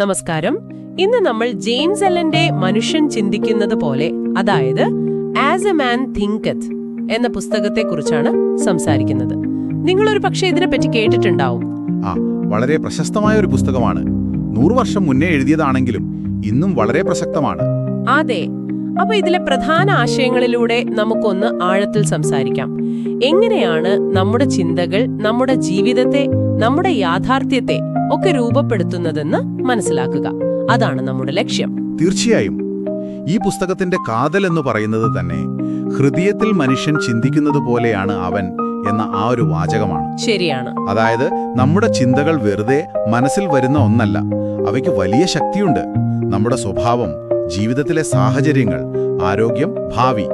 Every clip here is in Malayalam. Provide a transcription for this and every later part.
നമസ്കാരം. ഇന്ന് നമ്മൾ ജെയിംസ് എല്ലന്റെ മനുഷ്യൻ ചിന്തിക്കുന്നത് പോലെ അതായത് ആസ് എ മാൻ തിങ്കത്ത് എന്ന പുസ്തകത്തെ കുറിച്ചാണ് സംസാരിക്കുന്നത്. നിങ്ങളൊരു പക്ഷേ ഇതിനെപ്പറ്റി കേട്ടിട്ടുണ്ടാവും. ആ വളരെ പ്രശസ്തമായ ഒരു പുസ്തകമാണ്. നൂറു വർഷം മുന്നേ എഴുതിയതാണെങ്കിലും ഇന്നും വളരെ പ്രസക്തമാണ്. അതെ. അപ്പൊ ഇതിലെ പ്രധാന ആശയങ്ങളിലൂടെ നമുക്കൊന്ന് ആഴത്തിൽ സംസാരിക്കാം. എങ്ങനെയാണ് നമ്മുടെ ചിന്തകൾ നമ്മുടെ ജീവിതത്തെ നമ്മുടെ യാഥാർത്ഥ്യത്തെ ഒക്കെ രൂപപ്പെടുത്തുന്നതെന്ന് മനസ്സിലാക്കുക. അതാണ് നമ്മുടെ ലക്ഷ്യം. തീർച്ചയായും. ഈ പുസ്തകത്തിന്റെ കാതൽ എന്ന് പറയുന്നത് തന്നെ ഹൃദയത്തിൽ മനുഷ്യൻ ചിന്തിക്കുന്നത് പോലെയാണ് അവൻ എന്ന ആ ഒരു വാചകമാണ്. ശരിയാണ്. അതായത് നമ്മുടെ ചിന്തകൾ വെറുതെ മനസ്സിൽ വരുന്ന ഒന്നല്ല അവയ്ക്ക് വലിയ ശക്തിയുണ്ട്. നമ്മുടെ സ്വഭാവം ജീവിതത്തിലെ സാഹചര്യങ്ങൾ ആരോഗ്യം ഭാവി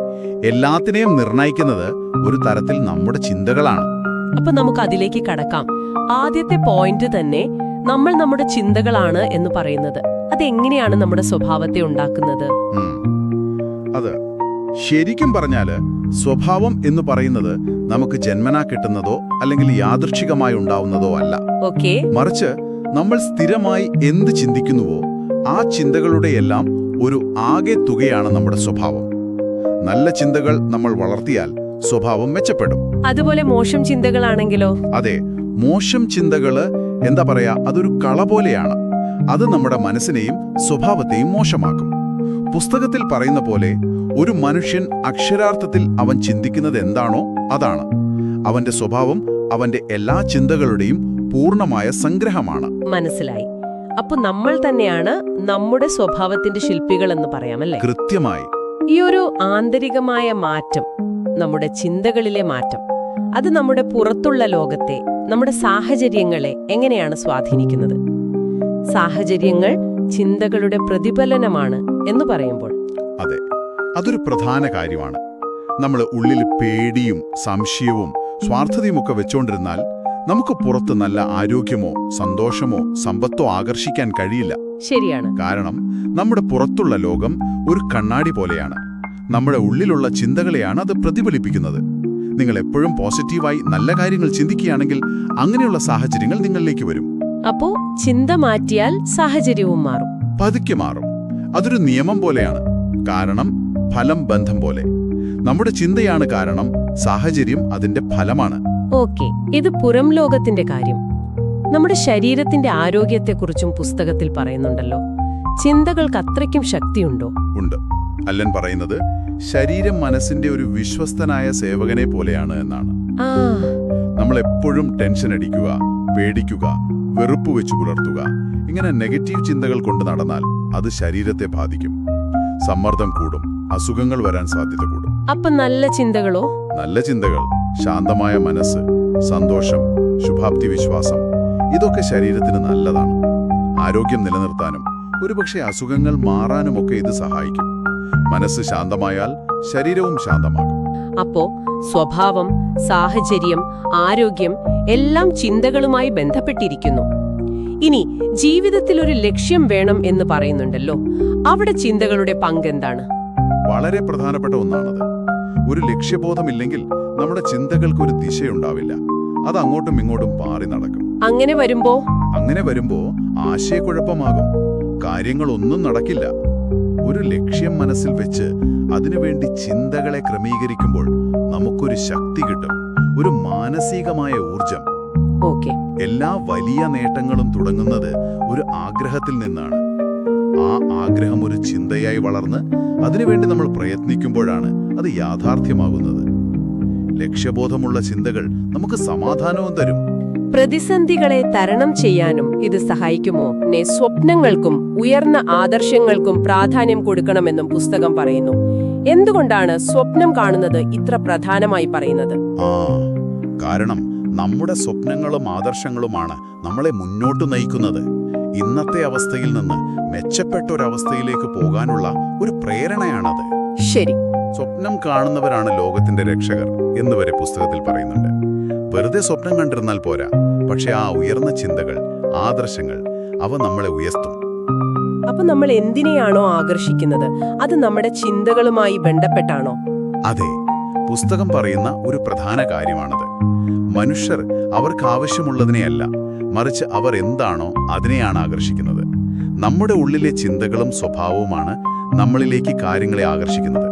എല്ലാത്തിനെയും നിർണയിക്കുന്നത് ഒരു തരത്തിൽ നമ്മുടെ ചിന്തകളാണ്. അപ്പൊ നമുക്ക് അതിലേക്ക് കടക്കാം. ആദ്യത്തെ പോയിന്റ് തന്നെ നമ്മൾ നമ്മുടെ ചിന്തകളാണ് എന്ന് പറയുന്നത്. അതെങ്ങനെയാണ് നമ്മുടെ സ്വഭാവത്തെ ഉണ്ടാക്കുന്നത്? അതെ ശരിക്കും പറഞ്ഞാൽ സ്വഭാവം എന്ന് പറയുന്നത് നമുക്ക് ജന്മനാ കിട്ടുന്നതോ അല്ലെങ്കിൽ യാദൃച്ഛികമായി ഉണ്ടാവുന്നതോ അല്ല. ഓക്കെ മറിച്ച് നമ്മൾ സ്ഥിരമായി എന്ത് ചിന്തിക്കുന്നുവോ ആ ചിന്തകളുടെ എല്ലാം ഒരു ആകെ തുകയാണ് നമ്മുടെ സ്വഭാവം. നല്ല ചിന്തകൾ നമ്മൾ വളർത്തിയാൽ സ്വഭാവം മെച്ചപ്പെടും. അതുപോലെ മോശം ചിന്തകളാണെങ്കിലോ? അതെ. മോശം ചിന്തകൾ എന്താ പറയുക അതൊരു കള പോലെയാണ്. അത് നമ്മുടെ മനസ്സിനെയും സ്വഭാവത്തെയും മോശമാക്കും. പുസ്തകത്തിൽ പറയുന്ന പോലെ ഒരു മനുഷ്യൻ അക്ഷരാർത്ഥത്തിൽ അവൻ ചിന്തിക്കുന്നത് എന്താണോ അതാണ്. അവന്റെ സ്വഭാവം അവന്റെ എല്ലാ ചിന്തകളുടെയും പൂർണമായ സംഗ്രഹമാണ്. മനസ്സിലായി. അപ്പൊ നമ്മൾ തന്നെയാണ് നമ്മുടെ സ്വഭാവത്തിന്റെ ശില്പികൾ എന്ന് പറയാമല്ലേ? കൃത്യമായി. ഈ ഒരു ആന്തരികമായ മാറ്റം നമ്മുടെ ചിന്തകളിലെ മാറ്റം അത് നമ്മുടെ പുറത്തുള്ള ലോകത്തെ നമ്മുടെ സാഹചര്യങ്ങളെ എങ്ങനെയാണ് സ്വാധീനിക്കുന്നത്? സാഹചര്യങ്ങൾ ചിന്തകളുടെ പ്രതിഫലനമാണ് എന്ന് പറയുമ്പോൾ. അതെ അതൊരു പ്രധാന കാര്യമാണ്. നമ്മൾ ഉള്ളിൽ പേടിയും സംശയവും സ്വാർത്ഥതയുമൊക്കെ വെച്ചുകൊണ്ടിരുന്നാൽ നമുക്ക് പുറത്ത് നല്ല ആരോഗ്യമോ സന്തോഷമോ സമ്പത്തോ ആകർഷിക്കാൻ കഴിയില്ല. ശരിയാണ്. കാരണം നമ്മുടെ പുറത്തുള്ള ലോകം ഒരു കണ്ണാടി പോലെയാണ്. നമ്മുടെ ഉള്ളിലുള്ള ചിന്തകളെയാണ് അത് പ്രതിഫലിപ്പിക്കുന്നത്. നിങ്ങൾ എപ്പോഴും പോസിറ്റീവായി നല്ല കാര്യങ്ങൾ ചിന്തിക്കുകയാണെങ്കിൽ അങ്ങനെയുള്ള സാഹചര്യങ്ങൾ നിങ്ങളിലേക്ക് വരും. അപ്പോ ചിന്ത മാറ്റിയാൽ സാഹചര്യവും മാറും. പതുക്കെ മാറും. അതൊരു നിയമം പോലെയാണ്. കാരണം ഫലം ബന്ധം പോലെ. നമ്മുടെ ചിന്തയാണ് കാരണം സാഹചര്യം അതിന്റെ ഫലമാണ്. ഓക്കെ ഇത് പുറം ലോകത്തിന്റെ കാര്യം. നമ്മുടെ ശരീരത്തിന്റെ ആരോഗ്യത്തെക്കുറിച്ചും പുസ്തകത്തിൽ പറയുന്നുണ്ടല്ലോ. ചിന്തകൾക്ക് അത്രയ്ക്കും ശക്തിയുണ്ടോ? ഉണ്ട്. അല്ലൻ പറയുന്നത് ശരീരം മനസ്സിന്റെ ഒരു വിശ്വസ്തനായ സേവകനെ പോലെയാണ് എന്നാണ്. നമ്മൾ എപ്പോഴും ടെൻഷൻ അടിക്കുക പേടിക്കുക വെറുപ്പ് വെച്ചു പുലർത്തുക. ഇങ്ങനെ നെഗറ്റീവ് ചിന്തകൾ കൊണ്ട് നടന്നാൽ അത് ശരീരത്തെ ബാധിക്കും. സമ്മർദ്ദം കൂടും അസുഖങ്ങൾ വരാൻ സാധ്യത കൂടും. അപ്പൊ നല്ല ചിന്തകളോ? നല്ല ചിന്തകൾ ശാന്തമായ മനസ്സ് സന്തോഷം ശുഭാപ്തി വിശ്വാസം ഇതൊക്കെ ശരീരത്തിന് നല്ലതാണ്. ആരോഗ്യം നിലനിർത്താനും ഒരുപക്ഷെ അസുഖങ്ങൾ മാറാനുമൊക്കെ ഇത് സഹായിക്കും. മനസ്സ് ശാന്തമായാൽ ശരീരവും ശാന്തമാകും. അപ്പോ സ്വഭാവം സാഹചര്യം ആരോഗ്യം എല്ലാം ചിന്തകളുമായി ബന്ധപ്പെട്ടിരിക്കുന്നു. ഇനി ജീവിതത്തിൽ ഒരു ലക്ഷ്യം വേണം എന്ന് പറയുന്നുണ്ടല്ലോ. അവിടെ ചിന്തകളുടെ പങ്ക് എന്താണ്? വളരെ പ്രധാനപ്പെട്ട ഒന്നാണത്. ഒരു ലക്ഷ്യബോധമില്ലെങ്കിൽ നമ്മുടെ ചിന്തകൾക്ക് ഒരു ദിശയുണ്ടാവില്ല. അത് അങ്ങോട്ടും ഇങ്ങോട്ടും പാറി നടക്കും. അങ്ങനെ വരുമ്പോ? അങ്ങനെ വരുമ്പോ ആശയക്കുഴപ്പമാകും. കാര്യങ്ങളൊന്നും നടക്കില്ല. ഒരു ലക്ഷ്യം മനസ്സിൽ വെച്ച് അതിനുവേണ്ടി ചിന്തകളെ ക്രമീകരിക്കുമ്പോൾ നമുക്കൊരു ശക്തി കിട്ടും. ഒരു മാനസികമായ ഊർജം എല്ലാ വലിയ നേട്ടങ്ങളും തുടങ്ങുന്നത് ഒരു ആഗ്രഹത്തിൽ നിന്നാണ്. ആ ആഗ്രഹം ഒരു ചിന്തയായി വളർന്ന് അതിനുവേണ്ടി നമ്മൾ പ്രയത്നിക്കുമ്പോഴാണ് അത് യാഥാർത്ഥ്യമാകുന്നത്. ലക്ഷ്യബോധമുള്ള ചിന്തകൾ നമുക്ക് സമാധാനവും തരും. പ്രതിസന്ധികളെ തരണം ചെയ്യാനും ഇത് സഹായിക്കുമോ? നെ സ്വപ്നങ്ങൾക്കും ഉയർന്ന ആദർശങ്ങൾക്കും പ്രാധാന്യം കൊടുക്കണമെന്നും പുസ്തകം പറയുന്നു. എന്തുകൊണ്ടാണ് സ്വപ്നം കാണുന്നത് ഇത്ര പ്രധാനമായി പറയുന്നത്? കാരണം നമ്മുടെ സ്വപ്നങ്ങളും ആദർശങ്ങളുമാണ് നമ്മളെ മുന്നോട്ട് നയിക്കുന്നത്. ഇന്നത്തെ അവസ്ഥയിൽ നിന്ന് മെച്ചപ്പെട്ട ഒരു അവസ്ഥയിലേക്ക് പോകാനുള്ള ഒരു പ്രേരണയാണത്. ശരി. സ്വപ്നം കാണുന്നവരാണ് ലോകത്തിന്റെ രക്ഷകർ എന്ന് വരെ പുസ്തകത്തിൽ പറയുന്നുണ്ട്. വെറുതെ സ്വപ്നം കണ്ടിരുന്നാൽ പോരാ. പക്ഷെ ആ ഉയർന്ന ചിന്തകൾ ആദർശങ്ങൾ അവ നമ്മളെ ഉയർത്തും. അപ്പൊ നമ്മൾ എന്തിനെയാണോ ആകർഷിക്കുന്നത്? അത് നമ്മുടെ ചിന്തകളുമായി ബന്ധപ്പെട്ടാണോ? അതെ പുസ്തകം പറയുന്ന ഒരു പ്രധാന കാര്യമാണത്. മനുഷ്യർ അവർക്ക് ആവശ്യമുള്ളതിനെയല്ല മറിച്ച് അവർ എന്താണോ അതിനെയാണ് ആകർഷിക്കുന്നത്. നമ്മുടെ ഉള്ളിലെ ചിന്തകളും സ്വഭാവവുമാണ് നമ്മളിലേക്ക് കാര്യങ്ങളെ ആകർഷിക്കുന്നത്.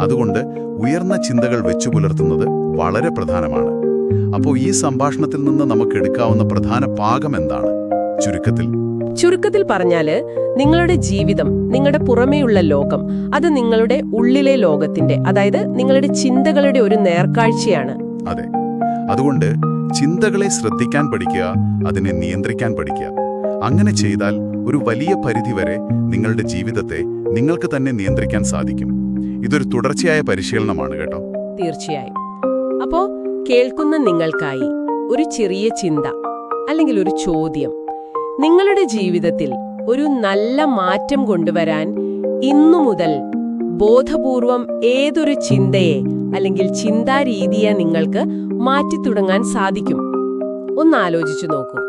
അതുകൊണ്ട് ഉയർന്ന ചിന്തകൾ വെച്ചു പുലർത്തുന്നത് വളരെ പ്രധാനമാണ്. അപ്പോൾ ഈ സംഭാഷണത്തിൽ നിന്ന് നമുക്ക് എടുക്കാവുന്ന പ്രധാന പാകം എന്താണ്? ചുരുക്കത്തിൽ. ചുരുക്കത്തിൽ പറഞ്ഞാൽ നിങ്ങളുടെ ജീവിതം നിങ്ങളുടെ പുറമേയുള്ള ലോകം അത് നിങ്ങളുടെ ഉള്ളിലെ ലോകത്തിന്റെ അതായത് നിങ്ങളുടെ ചിന്തകളുടെ ഒരു നേർക്കാഴ്ചയാണ്. അതെ. അതുകൊണ്ട് ചിന്തകളെ ശ്രദ്ധിക്കാൻ പഠിക്കുക അതിനെ നിയന്ത്രിക്കാൻ പഠിക്കുക. അങ്ങനെ ചെയ്താൽ ഒരു വലിയ പരിധി വരെ നിങ്ങളുടെ ജീവിതത്തെ നിങ്ങൾക്ക് തന്നെ നിയന്ത്രിക്കാൻ സാധിക്കും. ഇതൊരു തുടർച്ചയായ പരിശീലനമാണ് കേട്ടോ. തീർച്ചയായും. കേൾക്കുന്ന നിങ്ങൾക്കായി ഒരു ചെറിയ ചിന്ത അല്ലെങ്കിൽ ഒരു ചോദ്യം. നിങ്ങളുടെ ജീവിതത്തിൽ ഒരു നല്ല മാറ്റം കൊണ്ടുവരാൻ ഇന്നു മുതൽ ബോധപൂർവം ഏതൊരു ചിന്തയെ അല്ലെങ്കിൽ ചിന്താരീതിയെ നിങ്ങൾക്ക് മാറ്റിത്തുടങ്ങാൻ സാധിക്കും? ഒന്ന് ആലോചിച്ചു നോക്കൂ.